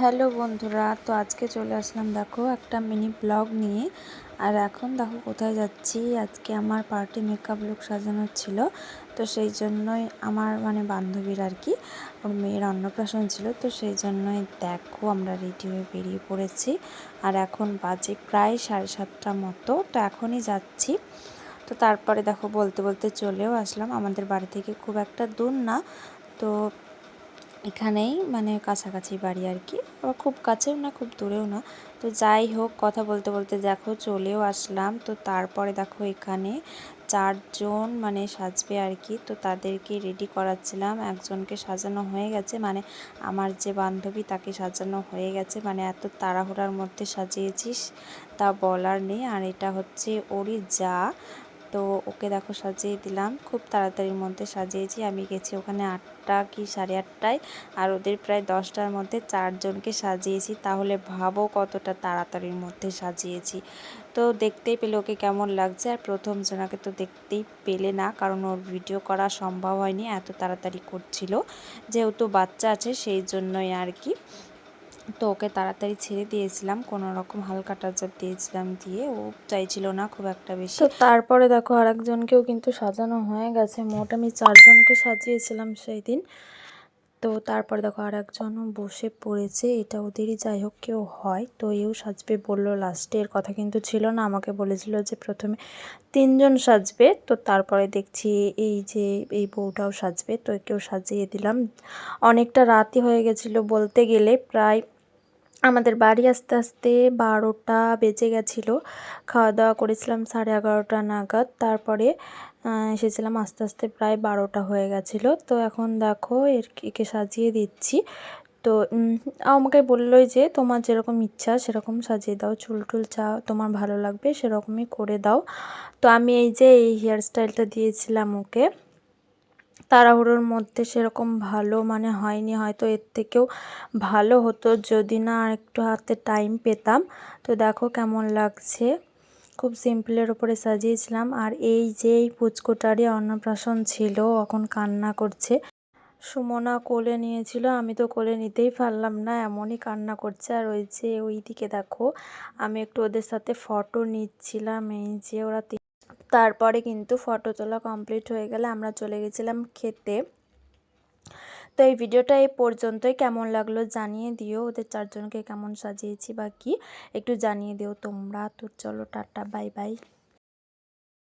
Hello বন্ধুরা, তো আজকে চলে আসলাম দেখো একটা মিনি ব্লগ নিয়ে। আর এখন দেখো কোথায় যাচ্ছি, আজকে আমার পার্টি মেকআপ লুক সাজানোর ছিল, তো সেই জন্যই আমার মানে বান্ধবীর আর কি, ওর মেয়ের অন্নপ্রাশন ছিল, তো সেই জন্যই দেখো আমরা রেডি হয়ে বেরিয়ে পড়েছি। আর এখন বাজে প্রায় সাড়ে সাতটা মতো, তো এখনই যাচ্ছি। তো তারপরে দেখো বলতে বলতে চলেও আসলাম, আমাদের বাড়ি থেকে খুব একটা দূর না, তো এখানেই মানে কাছাকাছি বাড়ি আর কি। আবার খুব কাছেও না, খুব দূরেও না। তো যাই হোক, কথা বলতে বলতে দেখো চলেও আসলাম। তো তারপরে দেখো এখানে চারজন মানে সাজবে আর কি। তো তাদেরকে রেডি করাচ্ছিলাম। একজনকে সাজানো হয়ে গেছে। মানে আমার যে বান্ধবী, তাকে সাজানো হয়ে গেছে। মানে এত তাড়াহুড়ার মধ্যে সাজিয়েছিস, তা বলার নেই। আর এটা হচ্ছে ওরই যা। তো ওকে দেখো সাজিয়ে দিলাম। খুব তাড়াতাড়ির মধ্যে সাজিয়েছি। আমি গেছি ওখানে আটটা কি সাড়ে আটটায়। আর ওদের প্রায় দশটার মধ্যে চারজনকে সাজিয়েছি। তাহলে ভাবো কতটা তাড়াতাড়ির মধ্যে সাজিয়েছি। তো দেখতেই পেলে ওকে কেমন লাগছে। আর প্রথম জনাকে তো দেখতেই পেলে না, কারণ ওর ভিডিও করা সম্ভব হয়নি, এত তাড়াতাড়ি করছিল। যেহেতু বাচ্চা আছে, সেই জন্যই আর কি। তো ওকে তাড়াতাড়ি ছেড়ে দিয়েছিলাম, কোনো রকম হালকা টাচাপ দিয়েছিলাম দিয়ে ও চাইছিল না খুব একটা বেশি। তো তারপরে দেখো আরেকজনকেও কিন্তু সাজানো হয়ে গেছে, মোট আমি চারজনকে সাজিয়েছিলাম সেই দিন। তো তারপর দেখো আর একজনও বসে পড়েছে, এটা ওদেরই যাই হোক কেউ হয়, তো এও সাজবে বলল লাস্টে এর কথা কিন্তু ছিল না, আমাকে বলেছিল যে প্রথমে তিনজন সাজবে, তো তারপরে দেখছি এই যে এই বউটাও সাজবে, তো কেউ সাজিয়ে দিলাম। অনেকটা রাতই হয়ে গেছিল বলতে গেলে, প্রায় আমাদের বাড়ি আস্তে আস্তে বারোটা বেজে গেছিল। খাওয়া দাওয়া করেছিলাম সাড়ে এগারোটা নাগাদ। তারপরে এসেছিলাম আস্তে আস্তে প্রায় বারোটা হয়ে গেছিল। তো এখন দেখো, এর একে সাজিয়ে দিচ্ছি। তো আমাকে বললোই যে, তোমার যেরকম ইচ্ছা, সেরকম সাজিয়ে দাও। চুল টুল চা তোমার ভালো লাগবে, সেরকমই করে দাও। তো আমি এই যে, এই হেয়ার স্টাইলটা দিয়েছিলাম ওকে। তাড়াহুড়োর মধ্যে সেরকম ভালো মানে হয়নি। হয়তো এর থেকেও ভালো হতো যদি না একটু হাতে টাইম পেতাম। তো দেখো কেমন লাগছে। খুব সিম্পলের ওপরে সাজিয়েছিলাম। আর এই যে এই পুচকোটারই অন্নপ্রাশন ছিল, এখন কান্না করছে। সুমনা কোলে নিয়েছিল, আমি তো কোলে নিতেই পারলাম না, এমনই কান্না করছে। আর ওই যে ওই দিকে দেখো, আমি একটু ওদের সাথে ফটো নিচ্ছিলাম। এই যে ওরা তারপরে কিন্তু ফটো তোলা কমপ্লিট হয়ে গেলে আমরা চলে গেছিলাম খেতে। তো এই ভিডিওটা এই পর্যন্তই। কেমন লাগল জানিয়ে দিও। ওদের চারজনকে কেমন সাজিয়েছি বা কি, একটু জানিয়ে দিও তোমরা। তো চলো, টাটা, বাই বাই।